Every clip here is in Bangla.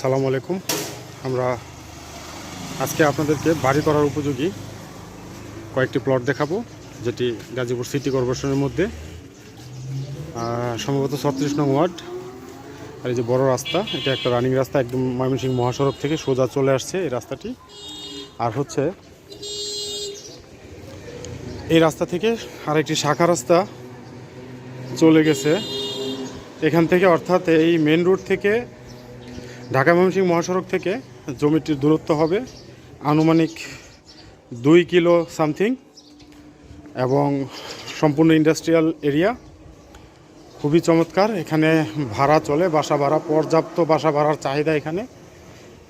আসসালামু আলাইকুম। আমরা আজকে আপনাদেরকে বাড়ি করার উপযোগী কয়েকটি প্লট দেখাবো, যেটি গাজীপুর সিটি কর্পোরেশনের মধ্যে। সম্ভবত ছত্রিশ নং ওয়ার্ড। আর এই যে বড় রাস্তা, এটা একটা রানিং রাস্তা, একদম ময়মনসিংহ মহাসড়ক থেকে সোজা চলে আসছে এই রাস্তাটি। আর হচ্ছে, এই রাস্তা থেকে আরেকটি শাখা রাস্তা চলে গেছে। এখান থেকে অর্থাৎ এই মেন রোড থেকে ঢাকা ময়মনসিংহ মহাসড়ক থেকে জমিটির দূরত্ব হবে আনুমানিক দুই কিলো সামথিং এবং সম্পূর্ণ ইন্ডাস্ট্রিয়াল এরিয়া খুবই চমৎকার। এখানে ভাড়া চলে, বাসা ভাড়া, পর্যাপ্ত বাসা ভাড়ার চাহিদা এখানে।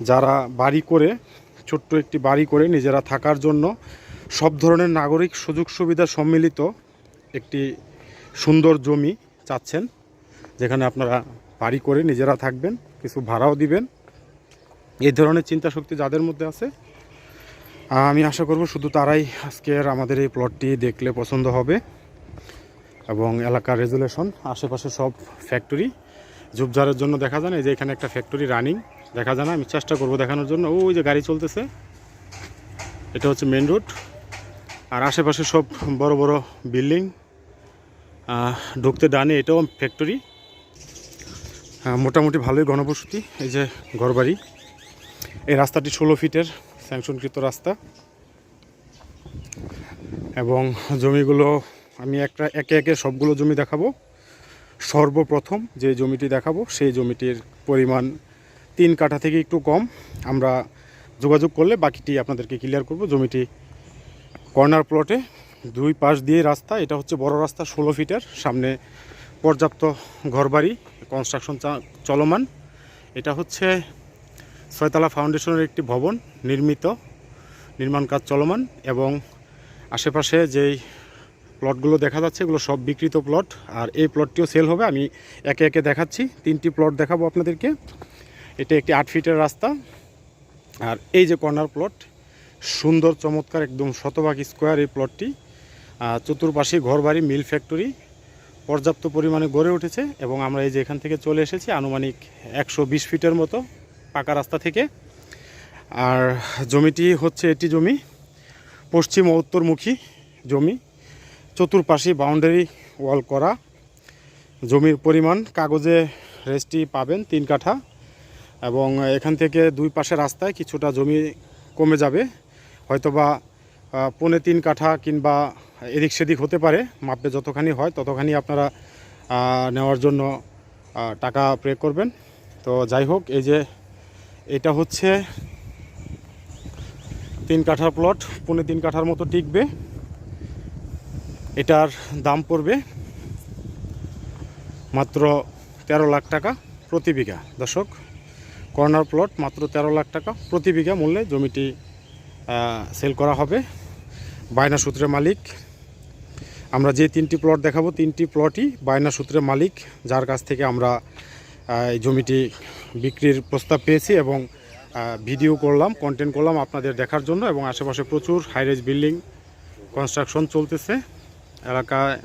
যারা বাড়ি করে, ছোট্ট একটি বাড়ি করে নিজেরা থাকার জন্য সব ধরনের নাগরিক সুযোগ সুবিধা সম্মিলিত একটি সুন্দর জমি চাচ্ছেন, যেখানে আপনারা বাড়ি করে নিজেরা থাকবেন, কিছু ভাড়াও দিবেন। এই ধরনের চিন্তা শক্তি যাদের মধ্যে আছে, আমি আশা করব শুধু তারাই আজকের আমাদের এই প্লটটি দেখলে পছন্দ হবে এবং এলাকার রেজুলেশন, আশেপাশে সব ফ্যাক্টরি ঝুপঝাড়ের জন্য দেখা যায় না, এই যে এখানে একটা ফ্যাক্টরি রানিং দেখা যায় না, আমি চেষ্টা করব দেখানোর জন্য। ওই যে গাড়ি চলতেছে, এটা হচ্ছে মেন রোড আর আশেপাশে সব বড় বড় বিল্ডিং ঢুকতে ডানে এটাও ফ্যাক্টরি মোটামুটি ভালোই ঘনবসতি, এই যে ঘরবাড়ি। এই রাস্তাটি ষোলো ফিটের, স্যাংশনকৃত রাস্তা। এবং জমিগুলো আমি একটা একে একে সবগুলো জমি দেখাবো। সর্বপ্রথম যে জমিটি দেখাবো, সেই জমিটির পরিমাণ তিন কাঠা থেকে একটু কম। আমরা যোগাযোগ করলে বাকিটি আপনাদেরকে ক্লিয়ার করব। জমিটি কর্নার প্লটে দুই পাশ দিয়ে রাস্তা। এটা হচ্ছে বড় রাস্তা, ষোলো ফিটের, সামনে পর্যাপ্ত ঘরবাড়ি। কনস্ট্রাকশন চলমান। এটা হচ্ছে ছয়তলা ফাউন্ডেশনের একটি ভবন, নির্মিত, নির্মাণ কাজ চলমান এবং আশেপাশে যেই প্লটগুলো দেখা যাচ্ছে এগুলো সব বিকৃত প্লট আর এই প্লটটিও সেল হবে। আমি একে একে দেখাচ্ছি। তিনটি প্লট দেখাবো আপনাদেরকে। এটা একটি আট ফিটের রাস্তা। আর এই যে কর্নার প্লট সুন্দর, চমৎকার, একদম শতভাগ স্কোয়ার এই প্লটটি চতুর্পাশে ঘরবাড়ি মিল ফ্যাক্টরি পর্যাপ্ত পরিমাণে গড়ে উঠেছে এবং আমরা এই যে এখান থেকে চলে এসেছি আনুমানিক একশো বিশ ফিটের মতো পাকা রাস্তা থেকে। আর জমিটি হচ্ছে এটি জমি, পশ্চিম ও উত্তরমুখী জমি, চতুর্পাশে বাউন্ডারি ওয়াল করা। জমির পরিমাণ, কাগজে রেস্টি পাবেন তিন কাঠা এবং এখান থেকে দুই পাশে রাস্তায় কিছুটা জমি কমে যাবে। হয়তোবা পৌনে তিন কাঠা কিংবা এদিক সেদিক হতে পারে, মাপে যতখানি হয় ততখানি আপনারা নেওয়ার জন্য টাকা পে করবেন। তো যাই হোক, এই যে এটা হচ্ছে তিন কাঠার প্লট পৌনে তিন কাঠার মতো টিকবে। এটার দাম পড়বে মাত্র তেরো লাখ টাকা প্রতি বিঘা। দর্শক, কর্নার প্লট মাত্র তেরো লাখ টাকা প্রতি বিঘা মূল্যে জমিটি সেল করা হবে। বায়না সূত্রের মালিক। আমরা যে তিনটি প্লট দেখাবো, তিনটি প্লটই বায়না সূত্রের মালিক, যার কাছ থেকে আমরা এই জমিটি বিক্রির প্রস্তাব পেয়েছি এবং ভিডিও করলাম কন্টেন্ট করলাম আপনাদের দেখার জন্য এবং আশেপাশে প্রচুর হাইরেজ বিল্ডিং কনস্ট্রাকশন চলতেছে। এলাকায়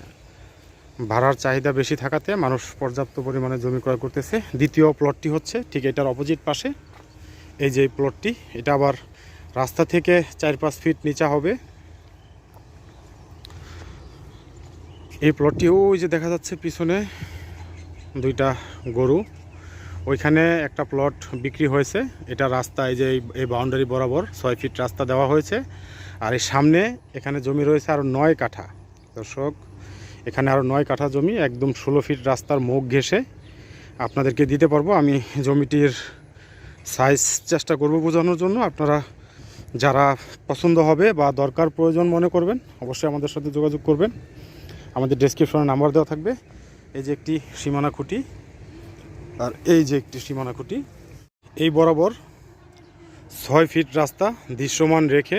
ভাড়ার চাহিদা বেশি থাকাতে মানুষ পর্যাপ্ত পরিমাণে জমি ক্রয় করতেছে। দ্বিতীয় প্লটটি হচ্ছে ঠিক এটার অপোজিট পাশে। এই যে প্লটটি এটা আবার রাস্তা থেকে চার পাঁচ ফিট নিচা হবে। এই প্লটটি ওই যে দেখা যাচ্ছে পিছনে দুইটা গরু। ওইখানে একটা প্লট বিক্রি হয়েছে। এটা রাস্তা, এই যে এই- এই বাউন্ডারি বরাবর ছয় ফিট রাস্তা দেওয়া হয়েছে। আর এই সামনে এখানে জমি রয়েছে আরও নয় কাঠা। দর্শক, এখানে আরও নয় কাঠা জমি, একদম ষোলো ফিট রাস্তার মুখ ঘেসে আপনাদেরকে দিতে পারব, আমি জমিটির সাইজ চেষ্টা করব বোঝানোর জন্য। আপনারা যারা পছন্দ হবে বা দরকার প্রয়োজন মনে করবেন, অবশ্যই আমাদের সাথে যোগাযোগ করবেন। আমাদের ডেসক্রিপশনে নাম্বার দেওয়া থাকবে। এই যে একটি সীমানা খুঁটি, আর এই যে একটি সীমানা খুঁটি, এই বরাবর ছয় ফিট রাস্তা দৃশ্যমান রেখে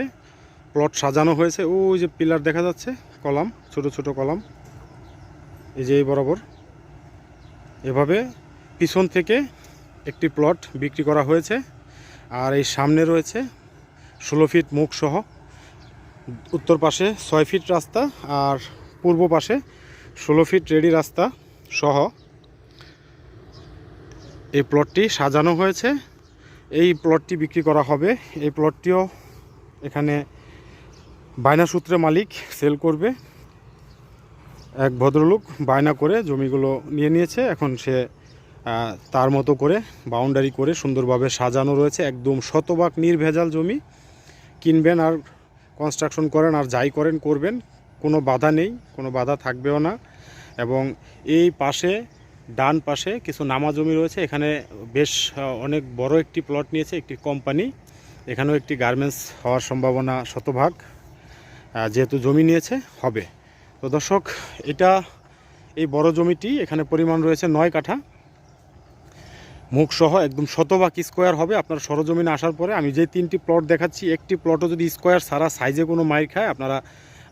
প্লট সাজানো হয়েছে। ওই যে পিলার দেখা যাচ্ছে, কলাম, ছোট ছোট কলাম। এই যে এই বরাবর। এভাবে পিছন থেকে একটি প্লট বিক্রি করা হয়েছে, আর এই সামনে রয়েছে ষোলো ফিট মুখ সহ। উত্তর পাশে ছয় ফিট রাস্তা, আর পূর্ব পাশে ষোলো ফিট রেডি রাস্তা সহ এই প্লটটি সাজানো হয়েছে। এই প্লটটি বিক্রি করা হবে। এই প্লটটিও এখানে বায়না সূত্রে মালিক সেল করবে। এক ভদ্রলোক বায়না করে জমিগুলো নিয়ে নিয়েছে। এখন সে তার মতো করে বাউন্ডারি করে সুন্দরভাবে সাজানো রয়েছে। একদম শতভাগ নির্ভেজাল জমি। কিনবেন আর কনস্ট্রাকশন করেন আর যাই করেন, করবেন। কোনো বাধা নেই, কোনো বাধা থাকবেও না। এবং এই পাশে, ডান পাশে কিছু নামা জমি রয়েছে। এখানে বেশ অনেক বড় একটি প্লট নিয়েছে, একটি কোম্পানি এখানেও একটি গার্মেন্টস হওয়ার সম্ভাবনা শতভাগ। যেহেতু জমি নিয়েছে, হবে। তো দর্শক, এটা এই বড় জমিটি, এখানে পরিমাণ রয়েছে নয় কাঠা। মুখ সহ একদম শতভাগ স্কোয়ার হবে। আপনার সরজমিনে আসার পরে আমি যে তিনটি প্লট দেখাচ্ছি, একটি প্লটও যদি স্কোয়ার সারা সাইজে কোনো মাইর খায়, আপনারা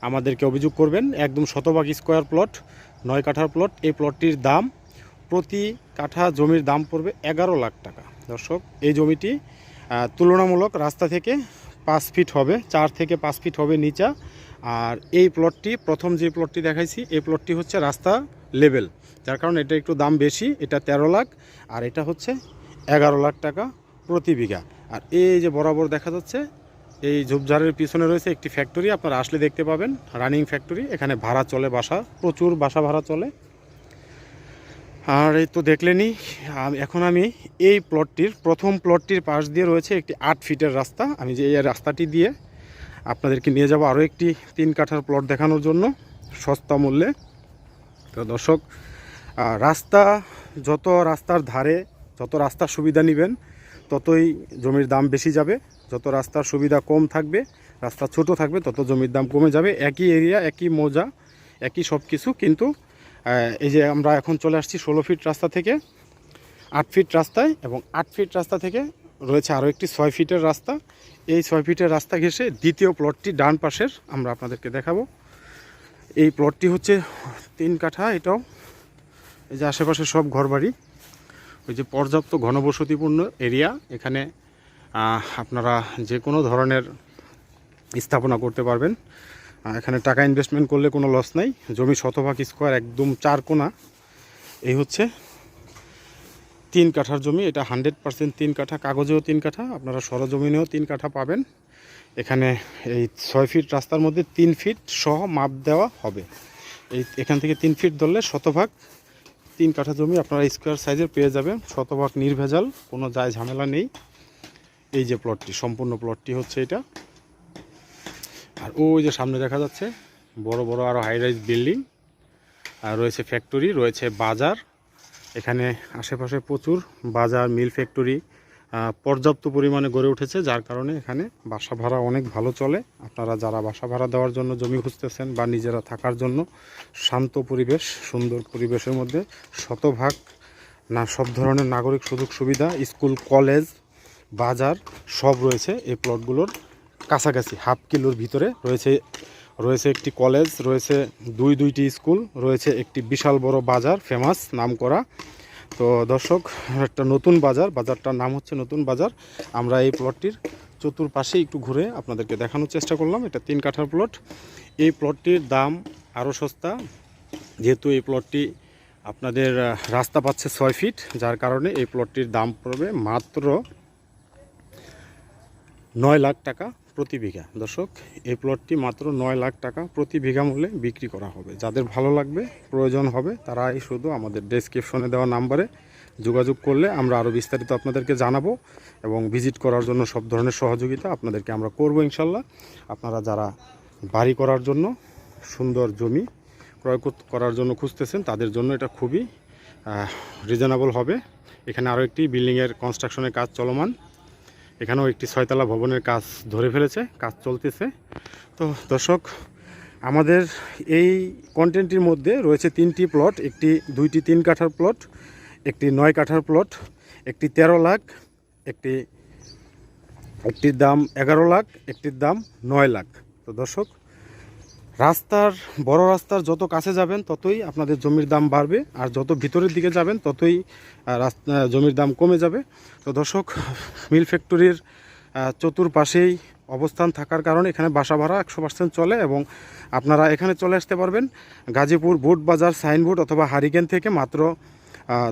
আমাদেরকে অভিযোগ করবেন। একদম শতভাগ স্কোয়ার প্লট, নয় কাঠার প্লট, এই প্লটটির দাম প্রতি কাঠা জমির দাম পড়বে এগারো লাখ টাকা। দর্শক, এই জমিটি তুলনামূলক রাস্তা থেকে পাঁচ ফিট হবে, চার থেকে পাঁচ ফিট হবে নিচা। আর এই প্লটটি, প্রথম যে প্লটটি দেখাইছি, এই প্লটটি হচ্ছে রাস্তা লেভেল। যার কারণে এটা একটু দাম বেশি, এটা তেরো লাখ, আর এটা হচ্ছে এগারো লাখ টাকা প্রতি বিঘা। আর এই যে বরাবর দেখা যাচ্ছে এই ঝোপঝাড়ের পিছনে রয়েছে একটি ফ্যাক্টরি আপনারা আসলে দেখতে পাবেন রানিং ফ্যাক্টরি এখানে ভাড়া চলে, বাসা, প্রচুর বাসা ভাড়া চলে। আর এই তো দেখলেনই, আম- এখন আমি এই প্লটটির প্রথম প্লটটির পাশ দিয়ে রয়েছে একটি আট ফিটের রাস্তা। আমি যে এই রাস্তাটি দিয়ে আপনাদেরকে নিয়ে যাব আরও একটি তিন কাঠার প্লট দেখানোর জন্য, সস্তা মূল্যে। তো দর্শক রাস্তা, যত রাস্তার ধারে, যত রাস্তার সুবিধা নেবেন, ততই জমির দাম বেশি যাবে। যত রাস্তার সুবিধা কম থাকবে, রাস্তা ছোট থাকবে, তত জমির দাম কমে যাবে। একই এরিয়া একই মোজা, একই সব কিছু কিন্তু এই যে আমরা এখন চলে আসছি ষোলো ফিট রাস্তা থেকে, আট ফিট রাস্তায় এবং আট ফিট রাস্তা থেকে রয়েছে আরও একটি ছয় ফিটের রাস্তা। এই ছয় ফিটের রাস্তা ঘেঁষে দ্বিতীয় প্লটটি ডান পাশের, আমরা আপনাদেরকে দেখাবো। এই প্লটটি হচ্ছে তিন কাঠা, এটাও এই যে আশেপাশে সব ঘরবাড়ি। ওই যে পর্যাপ্ত ঘনবসতিপূর্ণ এরিয়া এখানে আপনারা যে কোনো ধরনের স্থাপনা করতে পারবেন। এখানে টাকা ইনভেস্টমেন্ট করলে কোনো লস নাই। জমি শতভাগ স্কোয়ার একদম চার কোনা। এই হচ্ছে তিন কাঠার জমি। এটা হান্ড্রেড পার্সেন্ট তিন কাঠা। কাগজেও তিন কাঠা। আপনারা সরজমিনেও তিন কাঠা পাবেন। এখানে এই ছয় ফিট রাস্তার মধ্যে তিন ফিট সহ মাপ দেওয়া হবে। এই এখান থেকে তিন ফিট ধরলে শতভাগ তিন কাঠা জমি আপনারা স্কোয়ার সাইজের পেয়ে যাবেন। শতভাগ নির্ভেজাল, কোনো যায় ঝামেলা নেই। এই যে প্লটটি সম্পূর্ণ প্লটটি হচ্ছে এটা। আর ওই যে সামনে দেখা যাচ্ছে, বড় বড় আরও হাই রাইজ বিল্ডিং আর রয়েছে ফ্যাক্টরি রয়েছে বাজার। এখানে আশেপাশে প্রচুর বাজার মিল ফ্যাক্টরি পর্যাপ্ত পরিমাণে গড়ে উঠেছে, যার কারণে এখানে বাসা ভাড়া অনেক ভালো চলে। আপনারা যারা বাসা ভাড়া দেওয়ার জন্য জমি খুঁজতেছেন বা নিজেরা থাকার জন্য, শান্ত পরিবেশ, সুন্দর পরিবেশের মধ্যে শতভাগ না, সব ধরনের নাগরিক সুযোগ সুবিধা স্কুল, কলেজ বাজার সব রয়েছে এই প্লটগুলোর কাছাকাছি, হাফ কিলোর ভিতরে রয়েছে রয়েছে একটি কলেজ রয়েছে দুই দুইটি স্কুল রয়েছে একটি বিশাল বড় বাজার ফেমাস নাম করা তো দর্শক, একটা নতুন বাজার, বাজারটার নাম হচ্ছে নতুন বাজার। আমরা এই প্লটটির চতুর্পাশে একটু ঘুরে আপনাদেরকে দেখানোর চেষ্টা করলাম। এটা তিন কাঠার প্লট এই প্লটটির দাম আরও সস্তা, যেহেতু এই প্লটটি আপনাদের রাস্তা পাচ্ছে ছয় ফিট যার কারণে এই প্লটটির দাম পড়বে মাত্র নয় লাখ টাকা প্রতি বিঘা। দর্শক, এই প্লটটি মাত্র নয় লাখ টাকা প্রতি বিঘা মূল্যে বিক্রি করা হবে। যাদের ভালো লাগবে, প্রয়োজন হবে তারা এই শুধু আমাদের ডেসক্রিপশনে দেওয়া নাম্বারে যোগাযোগ করলে আমরা আরও বিস্তারিত আপনাদেরকে জানাব এবং ভিজিট করার জন্য সব ধরনের সহযোগিতা আপনাদেরকে আমরা করব ইনশাল্লাহ। আপনারা যারা বাড়ি করার জন্য সুন্দর জমি ক্রয় করার জন্য খুঁজতেছেন, তাদের জন্য এটা খুবই রিজনেবল হবে। এখানে আরও একটি বিল্ডিংয়ের কনস্ট্রাকশনের কাজ চলমান। এখানেও একটি ছয়তলা ভবনের কাজ ধরে ফেলেছে, কাজ চলতেছে। তো দর্শক, আমাদের এই কন্টেন্টটির মধ্যে রয়েছে তিনটি প্লট একটি দুইটি তিন কাঠার প্লট একটি নয় কাঠার প্লট একটি তেরো লাখ, একটি, একটির দাম এগারো লাখ, একটির দাম নয় লাখ। তো দর্শক রাস্তার, বড় রাস্তার যত কাছে যাবেন, ততই আপনাদের জমির দাম বাড়বে। আর যত ভিতরের দিকে যাবেন, ততই রাস্তা জমির দাম কমে যাবে। তো দর্শক, মিল ফ্যাক্টরির চতুর্পাশেই অবস্থান থাকার কারণে এখানে বাসা ভাড়া একশো পার্সেন্ট চলে এবং আপনারা এখানে চলে আসতে পারবেন গাজীপুর বোট বাজার সাইনবোর্ড অথবা হারিকেন থেকে মাত্র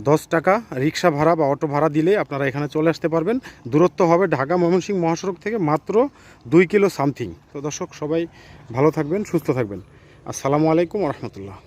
দশ টাকা রিক্সা ভাড়া বা অটো ভাড়া দিলে আপনারা এখানে চলে আসতে পারবেন। দূরত্ব হবে ঢাকা ময়মনসিংহ মহাসড়ক থেকে মাত্র দুই কিলো সামথিং। তো দর্শক, সবাই ভালো থাকবেন, সুস্থ থাকবেন। আসসালামু আলাইকুম রহমতুল্লাহ।